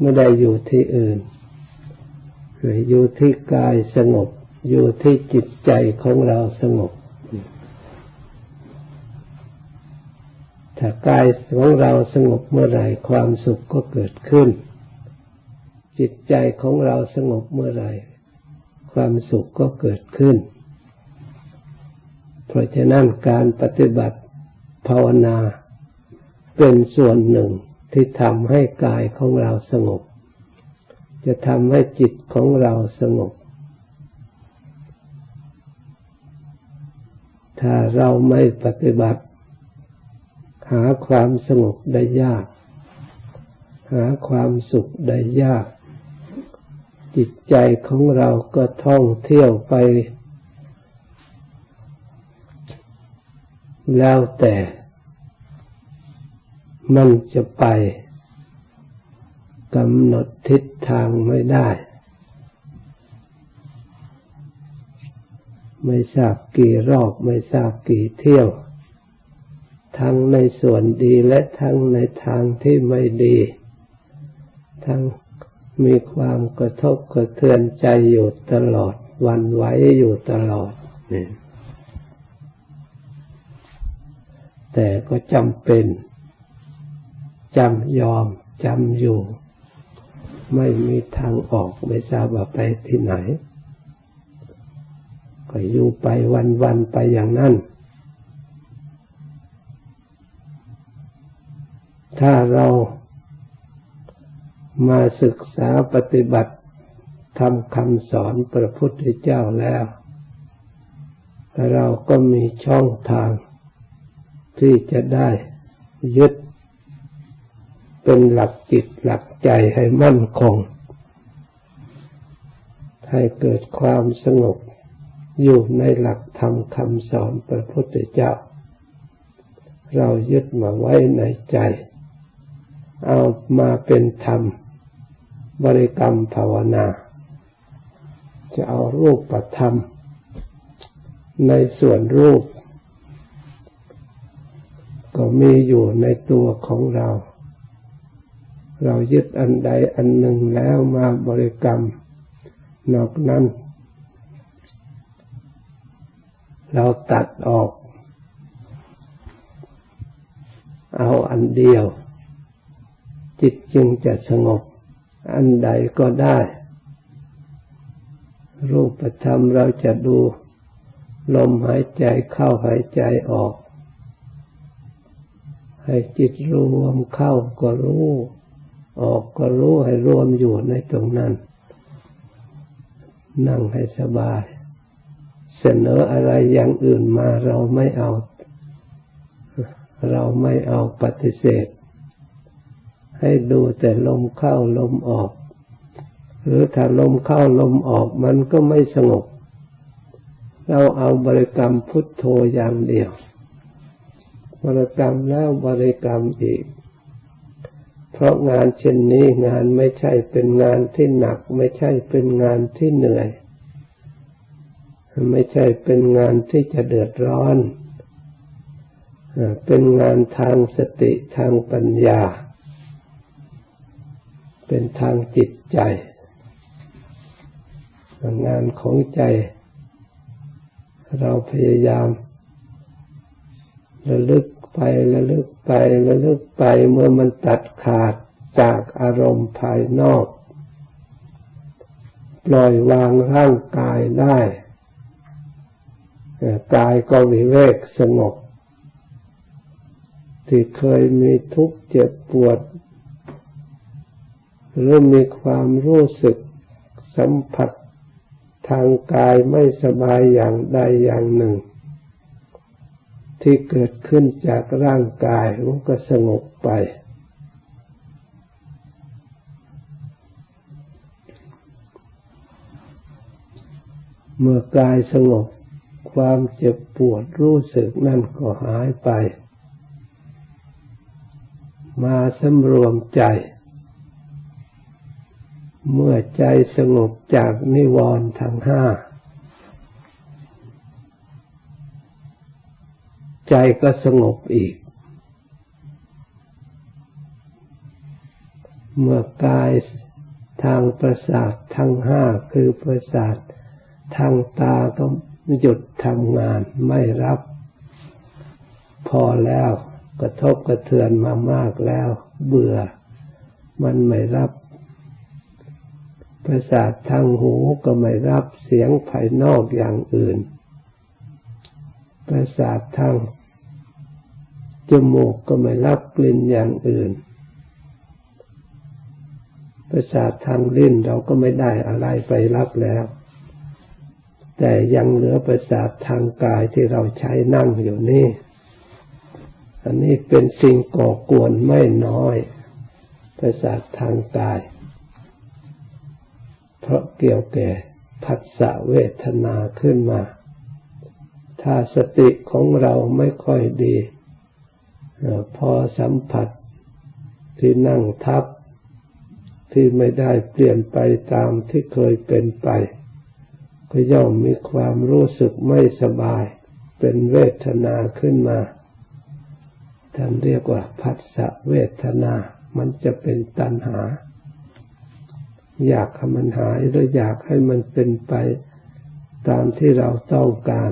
ไม่ได้อยู่ที่อื่นอยู่ที่กายสงบ อยู่ที่จิตใจของเราสงบ ถ้ากายของเราสงบเมื่อไหร่ความสุขก็เกิดขึ้น จิตใจของเราสงบเมื่อไหร่ความสุขก็เกิดขึ้น เพราะฉะนั้นการปฏิบัติภาวนาเป็นส่วนหนึ่ง ที่ทำให้กายของเราสงบ จะทำให้จิตของเราสงบ ถ้าเราไม่ปฏิบัติ หาความสงบได้ยาก หาความสุขได้ยาก จิตใจของเราก็ท่องเที่ยวไป แล้วแต่ มันจะไปกำหนดทิศทางไม่ได้ ไม่ทราบกี่รอบไม่ทราบกี่เที่ยว ทั้งในส่วนดีและทั้งในทางที่ไม่ดี ทั้งมีความกระทบกระเทือนใจอยู่ตลอด วันไหวอยู่ตลอดนี่แต่ก็จำเป็น จำยอมจำอยู่ ไม่มีทางออกไม่ทราบว่าไปที่ไหน ก็อยู่ไปวันๆไปอย่างนั้น ถ้าเรามาศึกษาปฏิบัติทำคำสอนพระพุทธเจ้าแล้ว เราก็มีช่องทางที่จะได้ยึด เป็นหลักจิตหลักใจให้มั่นคง ให้เกิดความสงบอยู่ในหลักธรรมคำสอนพระพุทธเจ้า เรายึดมาไว้ในใจ เอามาเป็นธรรม บริกรรมภาวนา จะเอารูปประธรรม ในส่วนรูป ก็มีอยู่ในตัวของเรา เรายึดอันใดอันหนึ่งแล้วมาบริกรรม นอกนั้น เราตัดออก เอาอันเดียว จิตจึงจะสงบ อันใดก็ได้ รูปธรรมเราจะดู ลมหายใจเข้าหายใจออก ให้จิตรวมเข้าก็รู้ ออกก็รู้ให้รวมอยู่ในตรงนั้น นั่งให้สบาย เสนออะไรอย่างอื่นมาเราไม่เอา เราไม่เอาปฏิเสธ ให้ดูแต่ลมเข้าลมออก หรือถ้าลมเข้าลมออกมันก็ไม่สงบ เราเอาบริกรรมพุทโธอย่างเดียว บริกรรมแล้วบริกรรมอีก เพราะงานเช่นนี้งานไม่ใช่เป็นงานที่หนัก ไม่ใช่เป็นงานที่เหนื่อย ไม่ใช่เป็นงานที่จะเดือดร้อนเป็นงานทางสติทางปัญญา เป็นทางจิตใจ งานของใจ เราพยายามระลึก ไประลึกไประลึกไปเมื่อมันตัดขาดจากอารมณ์ภายนอก ปล่อยวางร่างกายได้กายก็วิเวกสงบ ที่เคยมีทุกข์เจ็บปวดหรือมีความรู้สึกสัมผัสทางกายไม่สบายอย่างใดอย่างหนึ่ง ที่เกิดขึ้นจากร่างกายมันก็สงบไป เมื่อกายสงบความเจ็บปวดรู้สึกนั่นก็หายไป มาสำรวมใจ เมื่อใจสงบจากนิวรณ์ทั้งห้า ใจก็สงบอีก เมื่อกายทางประสาททั้งห้าคือประสาททางตาก็หยุดทำงานไม่รับ พอแล้ว กระทบกระเทือนมามากแล้ว เบื่อ มันไม่รับประสาททางหูก็ไม่รับเสียงภายนอกอย่างอื่น ประสาททาง จมูกก็ไม่รับกลิ่นอย่างอื่น ประสาททางลิ้นเราก็ไม่ได้อะไรไปรับแล้ว แต่ยังเหลือประสาททางกายที่เราใช้นั่งอยู่นี่ อันนี้เป็นสิ่งก่อกวนไม่น้อย ประสาททางกาย เพราะเกี่ยวแก่ผัสสะเวทนาขึ้นมา ถ้าสติของเราไม่ค่อยดี พอสัมผัสที่นั่งทับที่ไม่ได้เปลี่ยนไปตามที่เคยเป็นไป ก็ย่อมมีความรู้สึกไม่สบาย เป็นเวทนาขึ้นมาท่านเรียกว่าผัสสะเวทนา มันจะเป็นตัณหา อยากให้มันหายหรืออยากให้มันเป็นไป ตามที่เราต้องการ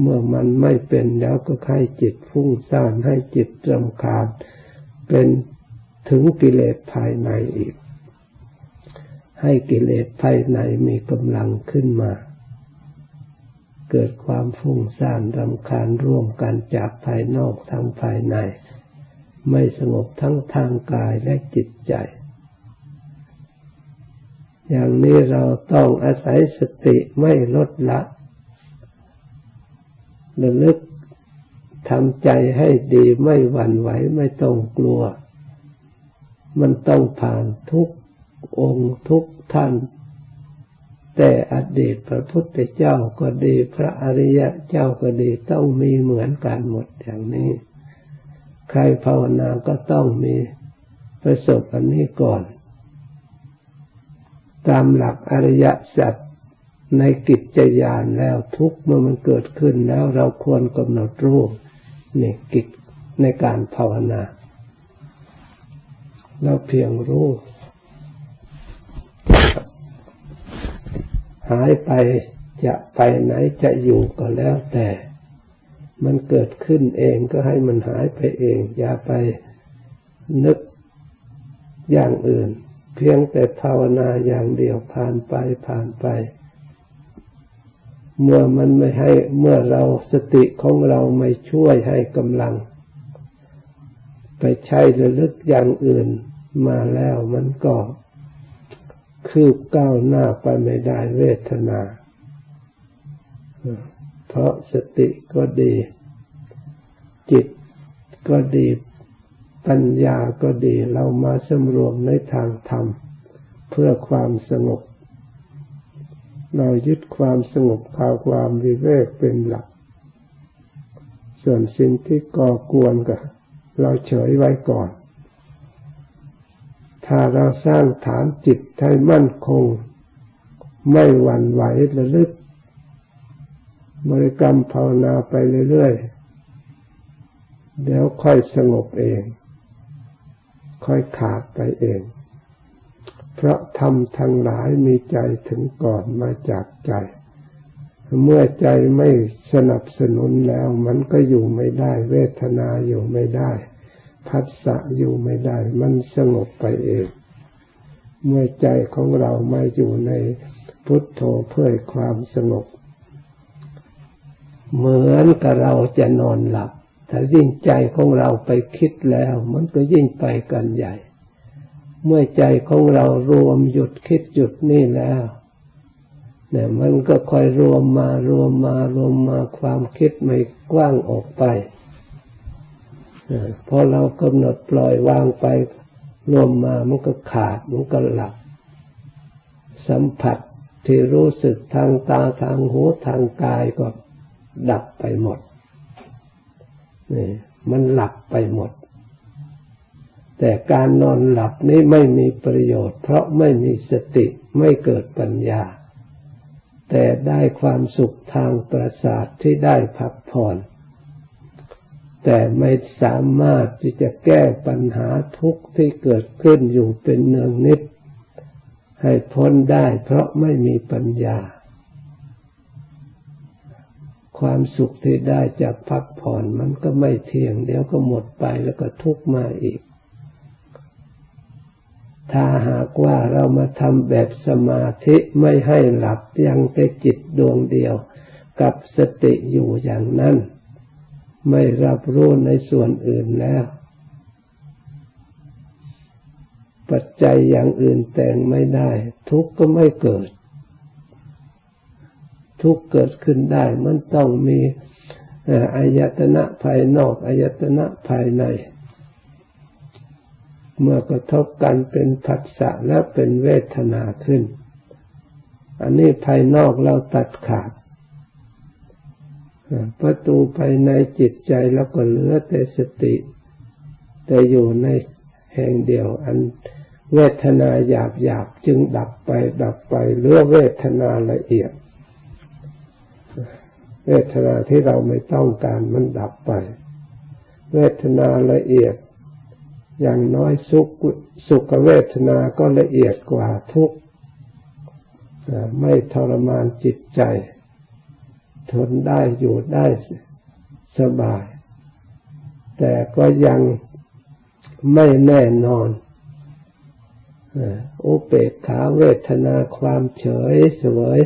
เมื่อมันไม่เป็นแล้วก็ให้จิตฟุ้งซ่านให้จิตรำคาญเป็นถึงกิเลสภายในอีก ให้กิเลสภายในมีกำลังขึ้นมา เกิดความฟุ้งซ่านรำคาญร่วมกันจากภายนอกทั้งภายใน ไม่สงบทั้งทางกายและจิตใจ อย่างนี้เราต้องอาศัยสติไม่ลดละ ระลึกทำใจให้ดีไม่หวั่นไหวไม่ต้องกลัว มันต้องผ่านทุกองค์ทุกท่าน แต่อดีตพระพุทธเจ้าก็ดีพระอริยะเจ้าก็ดีต้องมีเหมือนกันหมดอย่างนี้ ใครภาวนาก็ต้องมีประสบอันนี้ก่อน ตามหลักอริยสัจ ในกิจยานแล้วทุกเมื่อมันเกิดขึ้นแล้วเราควรกำหนดรู้นี่กิจในการภาวนา เราเพียงรู้ หายไปจะไปไหนจะอยู่ก็แล้วแต่ มันเกิดขึ้นเองก็ให้มันหายไปเอง อย่าไปนึกอย่างอื่น เพียงแต่ภาวนาอย่างเดียวผ่านไปผ่านไป เมื่อมันไม่ให้เมื่อเราสติของเราไม่ช่วยให้กำลัง ไปใช้ระลึกอย่างอื่นมาแล้วมันก็คืบก้าวหน้าไปไม่ได้เวทนา เพราะสติก็ดี จิตก็ดีปัญญาก็ดีเรามาสำรวมในทางธรรม เพื่อความสงบ เรายึดความสงบข่าวความวิเวกเป็นหลัก ส่วนสิ่งที่ก่อกวนก็เราเฉยไว้ก่อน ถ้าเราสร้างฐานจิตให้มั่นคง ไม่หวั่นไหวระลึก บริกรรมภาวนาไปเรื่อยๆ เดี๋ยวค่อยสงบเอง ค่อยขาดไปเอง เพราะธรรมทั้งหลายมีใจถึงก่อนมาจากใจ เมื่อใจไม่สนับสนุนแล้ว มันก็อยู่ไม่ได้ เวทนาอยู่ไม่ได้พัสสะอยู่ไม่ได้ มันสงบไปเอง เมื่อใจของเรามาอยู่ในพุทโธเพื่อความสงบ เหมือนกับเราจะนอนหลับ ถ้ายิ่งใจของเราไปคิดแล้ว มันก็ยิ่งไปกันใหญ่ เมื่อใจของเรารวมหยุดคิดหยุดนี่แล้วเนี่ยมันก็ค่อยรวมมารวมมารวมมาความคิดไม่กว้างออกไปพอเรากำหนดปล่อยวางไป รวมมามันก็ขาดมันก็หลับ สัมผัสที่รู้สึกทางตาทางหูทางกายก็ดับไปหมดนี่มันหลับไปหมด แต่การนอนหลับนี้ไม่มีประโยชน์ เพราะไม่มีสติไม่เกิดปัญญา แต่ได้ความสุขทางประสาทที่ได้พักผ่อน แต่ไม่สามารถที่จะแก้ปัญหาทุกข์ที่เกิดขึ้นอยู่เป็นเนืองนิด ให้พ้นได้เพราะไม่มีปัญญา ความสุขที่ได้จากพักผ่อนมันก็ไม่เที่ยง เดี๋ยวก็หมดไปแล้วก็ทุกข์มาอีก ถ้าหากว่าเรามาทำแบบสมาธิไม่ให้หลับยังแต่จิตดวงเดียวกับสติอยู่อย่างนั้น ไม่รับรู้ในส่วนอื่นแล้ว ปัจจัยอย่างอื่นแต่งไม่ได้ ทุกข์ก็ไม่เกิด ทุกข์เกิดขึ้นได้มันต้องมีอายตนะภายนอกอายตนะภายใน เมื่อกระทบกันเป็นผัสสะและเป็นเวทนาขึ้น อันนี้ภายนอกเราตัดขาดประตูภายในจิตใจแล้วก็เหลือแต่สติ แต่อยู่ในแห่งเดียว อันเวทนาหยาบหยาบจึงดับไป ดับไปเหลือเวทนาละเอียด เวทนาที่เราไม่ต้องการมันดับไป เวทนาละเอียด อย่างน้อยสุขสุขเวทนาก็ละเอียดกว่าทุกไม่ทรมานจิตใจ ทนได้อยู่ได้สบาย แต่ก็ยังไม่แน่นอนอุเปกขาเวทนาความเฉยเสวย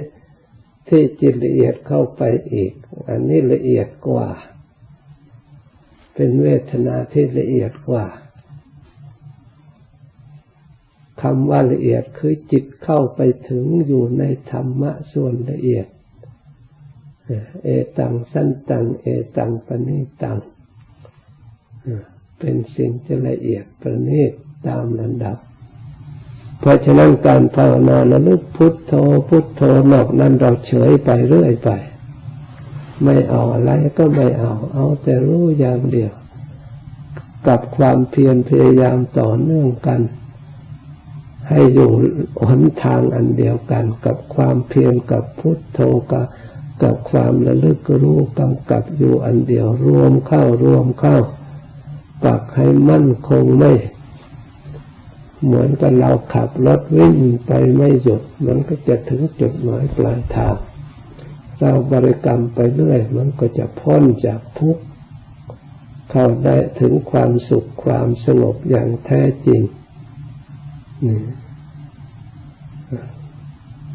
ที่จิตละเอียดเข้าไปอีก อันนี้ละเอียดกว่า เป็นเวทนาที่ละเอียดกว่า คำว่าละเอียดคือจิตเข้าไปถึงอยู่ในธรรมะส่วนละเอียด เอตังสั้นตัง เอตังปณิตัง เป็นสิ่งที่ละเอียดประณีตตามลำดับ เพราะฉะนั้นการภาวนาระลึกพุทโธพุทโธนอกนั้นเราเฉยไปเรื่อยไป ไม่เอาอะไรก็ไม่เอา เอาแต่รู้อย่างเดียว กับความเพียรพยายามต่อเนื่องกัน ให้อยู่หนทางอันเดียวกันกับความเพียรกับพุทโธกับกับความระลึกรู้กำกับอยู่อันเดียวรวมเข้ารวมเข้าปักให้มั่นคงไม่ เหมือนกับเราขับรถวิ่งไปไม่หยุด มันก็จะถึงจุดหมายปลายทาง เราบริกรรมไปเรื่อย มันก็จะพ้นจากทุกข์เข้าได้ถึงความสุขความสงบอย่างแท้จริง นี่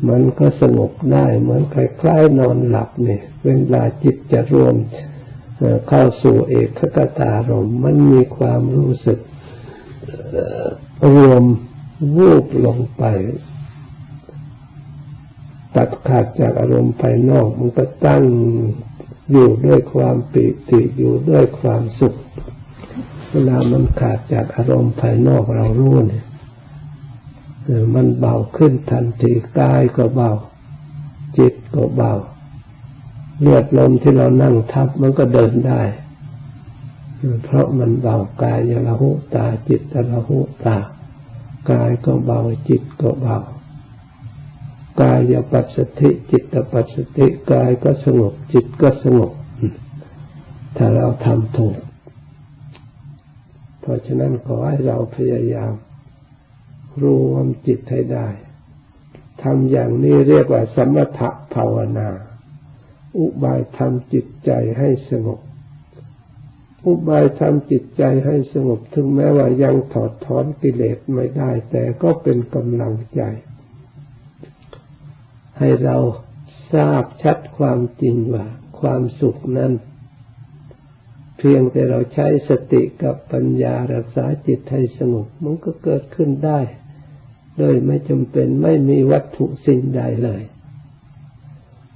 มันก็สงบได้เหมือนคล้ายๆนอนหลับเนี่ยเวลาจิตจะรวมเข้าสู่เอกขกตารมมันมีความรู้สึกรวมวูบลงไป ตัดขาดจากอารมณ์ภายนอก มันก็ตั้งอยู่ด้วยความปิติอยู่ด้วยความสุข เวลามันขาดจากอารมณ์ภายนอกเรารู้เนี่ย มันเบาขึ้นทันทีกายก็เบา จิตก็เบาเลือดลมที่เรานั่งทับมันก็เดินได้ เพราะมันเบากายยละหุตาจิตละหุตากายก็เบาจิตก็เบากายยปัสสติจิตปัสสติกายก็สงบจิตก็สงบถ้าเราทำถูก เพราะฉะนั้นขอให้เราพยายาม รวมจิตให้ได้ทำอย่างนี้เรียกว่าสมถะภาวนา อุบายทำจิตใจให้สงบ อุบายทำจิตใจให้สงบ ถึงแม้ว่ายังถอดถอนกิเลสไม่ได้ แต่ก็เป็นกำลังใจ ให้เราทราบชัดความจริงว่า ความสุขนั้น เพียงแต่เราใช้สติกับปัญญารักษาจิตให้สงบ มันก็เกิดขึ้นได้ โดยไม่จำเป็นไม่มีวัตถุสิ่งใดเลย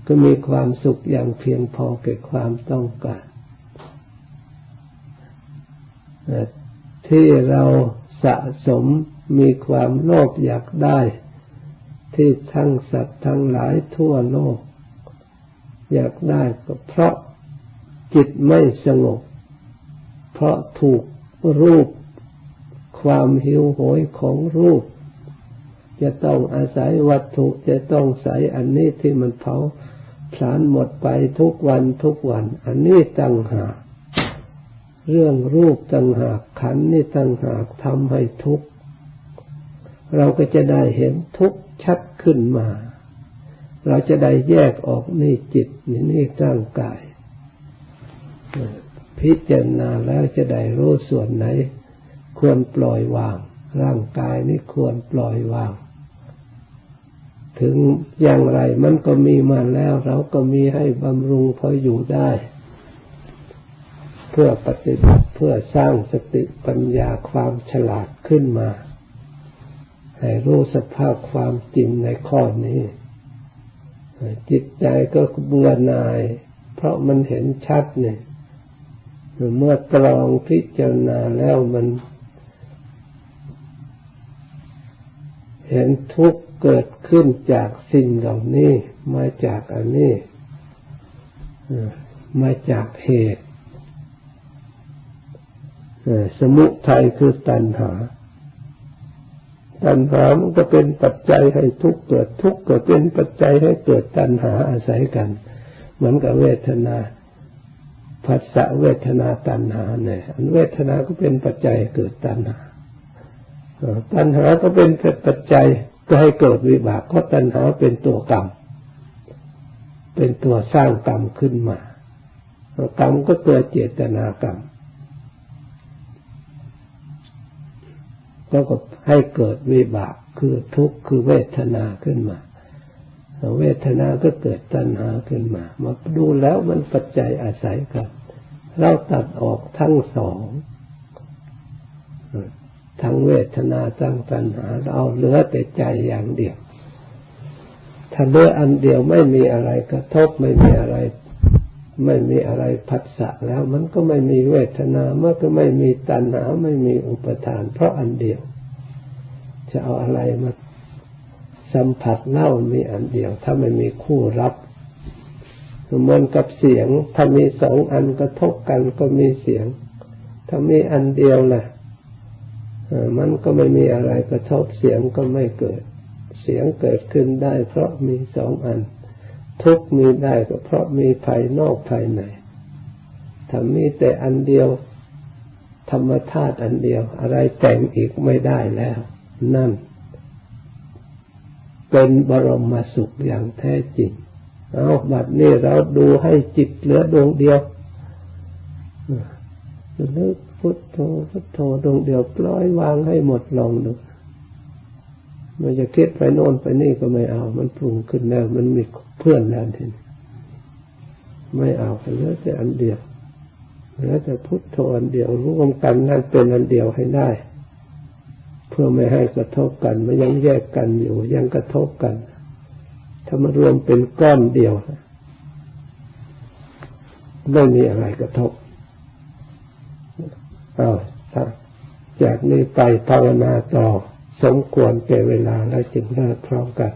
ก็มีความสุขอย่างเพียงพอแก่ความต้องการที่เราสะสมมีความโลภอยากได้ ที่ทั้งสัตว์ทั้งหลายทั่วโลก อยากได้ก็เพราะจิตไม่สงบ เพราะถูกรูป ความหิวโหยของรูป จะต้องอาศัยวัตถุจะต้องใส่อันนี้ที่มันเผาผลาญหมดไปทุกวันทุกวัน อันนี้ตั้งหาเรื่องรูปต่างหากขันธ์นี่ต่างหากทำให้ทุกข์เราก็จะได้เห็นทุกข์ชัดขึ้นมา เราจะได้แยกออกนี่จิตนี่นี่ร่างกาย พิจารณาแล้วจะได้รู้ส่วนไหน ควรปล่อยวาง ร่างกายนี่ควรปล่อยวาง ถึงอย่างไร มันก็มีมาแล้ว เราก็มีให้บำรุงพออยู่ได้ เพื่อปฏิบัติเพื่อสร้างสติปัญญาความฉลาดขึ้นมา ให้รู้สภาพความจริงในข้อนี้ จิตใจก็เบื่อหน่าย เพราะมันเห็นชัดเนี่ยเมื่อตรองพิจารณาแล้วมัน เห็นทุกข์ เกิดขึ้นจากสิ่งเหล่านี้มาจากอันนี้มาจากเหตุสมุทัยคือตัณหา ตัณหามันก็เป็นปัจจัยให้ทุกข์เกิดทุกข์ก็เป็นปัจจัยให้เกิดตัณหาอาศัยกัน เหมือนกับเวทนาผัสสะเวทนาตัณหาเนี่ยอันเวทนาก็เป็นปัจจัยเกิดตัณหาตัณหาก็เป็นปัจจัย ก็ให้เกิดวิบากเพราตัณหาเป็นตัวกรรม เป็นตัวสร้างกรรมขึ้นมากรรมก็เกิดเจตนากรรมก็ให้เกิดวิบากคือทุกข์คือเวทนาขึ้นมา เวทนาก็เกิดตัณหาขึ้นมา มาดูแล้วมันปัจจัยอาศัยกัน เราตัดออกทั้งสอง ทั้งเวทนาทั้งตัณหาเราเหลือแต่ใจอย่างเดียว ถ้าเหลืออันเดียวไม่มีอะไรกระทบไม่มีอะไร ไม่มีอะไรผัสสะแล้ว มันก็ไม่มีเวทนาเมื่อก็ไม่มีตัณหาไม่มีอุปทาน เพราะอันเดียว จะเอาอะไรมาสัมผัสเล่ามีอันเดียว ถ้าไม่มีคู่รับเหมือนกับเสียง ถ้ามีสองอันกระทบกันก็มีเสียง ถ้ามีอันเดียวแหละ มันก็ไม่มีอะไรกระทบเสียงก็ไม่เกิด เสียงเกิดขึ้นได้ เพราะมีสองอัน ทุกมีได้ก็เพราะมีภายนอกภายในถ้ามีแต่อันเดียว ธรรมธาตุอันเดียว อะไรแต่งอีกไม่ได้แล้ว นั่น เป็นบรมสุขอย่างแท้จริงเอาบัดนี้เราดูให้จิตเหลือดวงเดียวนึก พุทโธพุทโธดวงเดียวปล่อยวางให้หมดลองดูมันจะคิดไปโน่นไปนี่ก็ไม่เอา มันปรุงขึ้นแล้วมันมีเพื่อนแล้วทีนี้ไม่เอาเหลือแต่อันเดียวเหลือแต่พุทโธอันเดียวรวมกันนั่นเป็นอันเดียวให้ได้ เพื่อไม่ให้กระทบกันมันยังแยกกันอยู่ ยังกระทบกัน ถ้ามารวมเป็นก้อนเดียวไม่มีอะไรกระทบเอา จากนี้ไปภาวนาต่อ สมควรแก่เวลาแล้วจึงเลิกพร้อมกัน